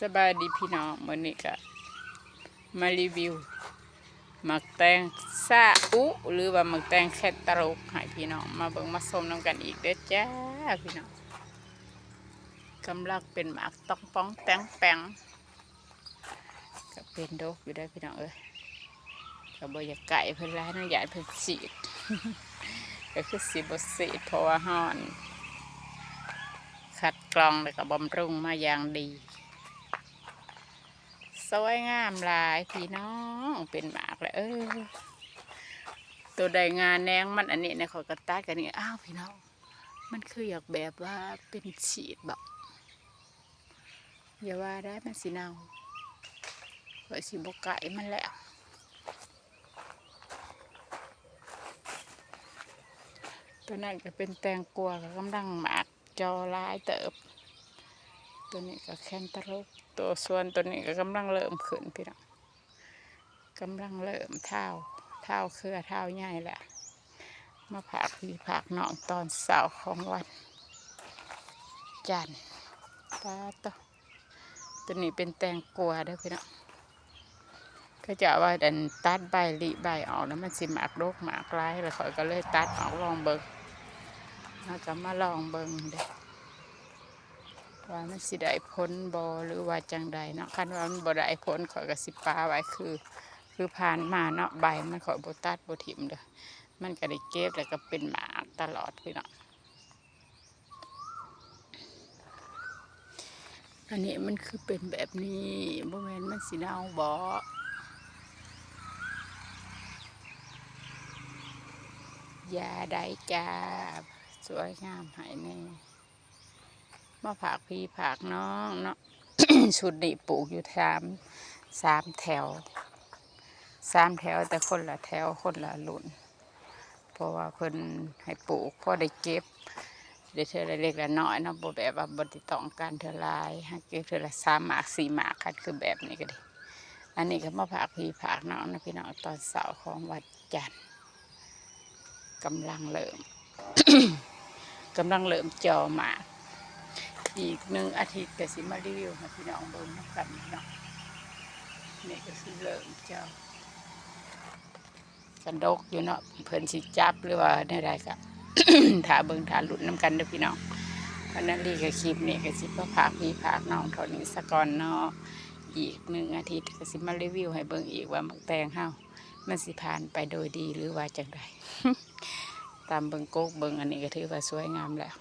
สบายดีพี่น้องมื้อนี้ก็มารีวิวหมักแตงซาอุหรือว่าหมักแตงแคตตาลูกให้พี่น้องมาเบิ่งมาชมน้ำกันอีกเด้อจ้าพี่น้องกำลังเป็นหมากต้องป้องแตงแปงก็เป็นดกอยู่ได้พี่น้องเอ้ยก็บ่อยากไก่เพิ่นร้ายน้องอยากเพิ่นสีดก็คือสีบสีดเพราะว่าฮ้อนคัดกรองแล้วก็บำรุงมาอย่างดี สวยงามหลายพี่น้องเป็นหมากเลยเออตัวใดงานแนงมันอันนี้ในขอกระตายกันนี่อ้าวพี่น้อง มันคืออยากแบบว่าเป็นฉีดแบบอย่าว่าได้มันสิเนาไว้สิบกไก่มันแล้วตัวนั้นก็เป็นแตงกวาก็กำลังหมากจอลายเติบ ตัวนี้ก็แคนตาลูปตัวส่วนตัวนี้ก็กำลังเริ่มขึ้นพี่น้องกำลังเริ่มเท้าเท้าเครือเท้าใหญ่แหละมาผักพี่ผักน้องตอนเสาร์ของวัน จันทร์ตาตัวตัวนี้เป็นแตงกวาเด้อพี่น้องก็จะว่าดันตัดใบลีใบออกแล้วมันสิหมากโรคหมากร้ายแล้วข่อยก็เลยตัดออกลองเบิ่งแล้วก็มาลองเบิ่งเด้อ ว่ามันสิได้ผลบอหรือว่าจังใดเนาะคันว่ามันบ่ได้ผลข่อยก็สิปาไว้คือ คือผ่านมาเนาะใบมันข่อยบตัดบถิมเด้อมันก็ได้เก็บแล้วก็เป็นหมากตลอดพี่เนาะอันนี้มันคือเป็นแบบนี้บ่แมนมันสิเน่าบ่ยาได้จ้าสวยงามหายแน่ มาผากพีผากน้องเนาะชุดนี้ปลูกอยู่สามสามแถวสามแถวแต่คนละแถวคนละรุ่นเพราะว่าเพิ่นให้ปลูกพอได้เก็บได้เท่าละเล็กละน้อยเนาะบ่แบบว่าบ่ติดต้องการเทาลายให้เก็บเท่าละสามหมากสี่หมากคันคือแบบนี้ก็ดีอันนี้ก็มาผากพีผากน้องนะพี่น้องตอนเสาร์ของวัดจันทร์กำลังเริ่มกำลังเริ่มจอหมาก อีกหนึ่งอาทิตย์ก็สิมารีวิวให้พี่น้องเบิ่งนำกันเนาะนี่ก็สิเริ่มเจ้ากันดกอยู่เนาะเพิ่นสิจับหรือว่าได้ไรก็ถ้าเบิ่งถ้าหลุดน้ำกันเด้อพี่น้องเพราะนั้นรีก็คลิปนี้ก็สิมาพากพี่พากน้องเท่านี้สะก่อนเนาะอีกหนึ่งอาทิตย์ก็สิมารีวิวให้เบิ่งอีกว่ามักแตงเฮามันสิผ่านไปโดยดีหรือว่าจังไดตามเบิ่งโกกเบิ่งอันนี้ก็ถือว่าสวยงามแล้ว